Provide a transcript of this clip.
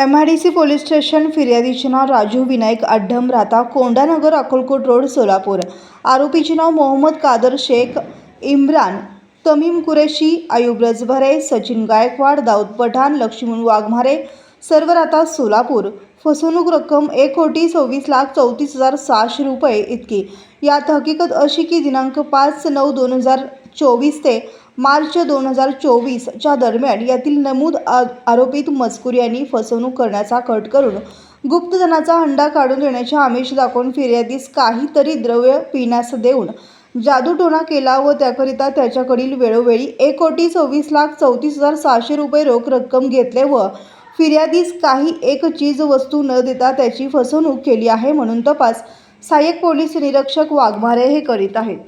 M I D C police station फिर्यादीचे नाव राजू विनायक अड्डम राहता Kondanagar Akkalkot road Solapur. आरोपीचे नाव मोहम्मद कादर शेख इम्रान तमीम कुरेशी आयुब रजभरे सचिन गायकवाड दाऊद पठाण लक्ष्मण वाघमारे सर्व राहता सोलापूर. फसवणूक रक्कम एक कोटी सव्वीस लाख चौतीस हजार सहाशे रुपये इतकी. यात हकीकत अशी की दिनांक पाच नऊ दोन हजार चोवीस ते मार्च दोन हजार चोवीसच्या दरम्यान यातील नमूद आ- आरोपित मजकूर यांनी फसवणूक करण्याचा कट करून गुप्तधनाचा हंडा काढून देण्याचे आमिष दाखवून फिर्यादीस काहीतरी द्रव्य पिण्यास देऊन जादूटोणा केला व त्याकरिता त्याच्याकडील वेळोवेळी एक कोटी सव्वीस लाख चौतीस हजार सहाशे रुपये रोख रक्कम घेतले व फिर्यादीस काही एक चीज वस्तू न देता त्याची फसवणूक केली आहे म्हणून तपास सहाय्यक पोलीस निरीक्षक वाघमारे हे करीत आहेत.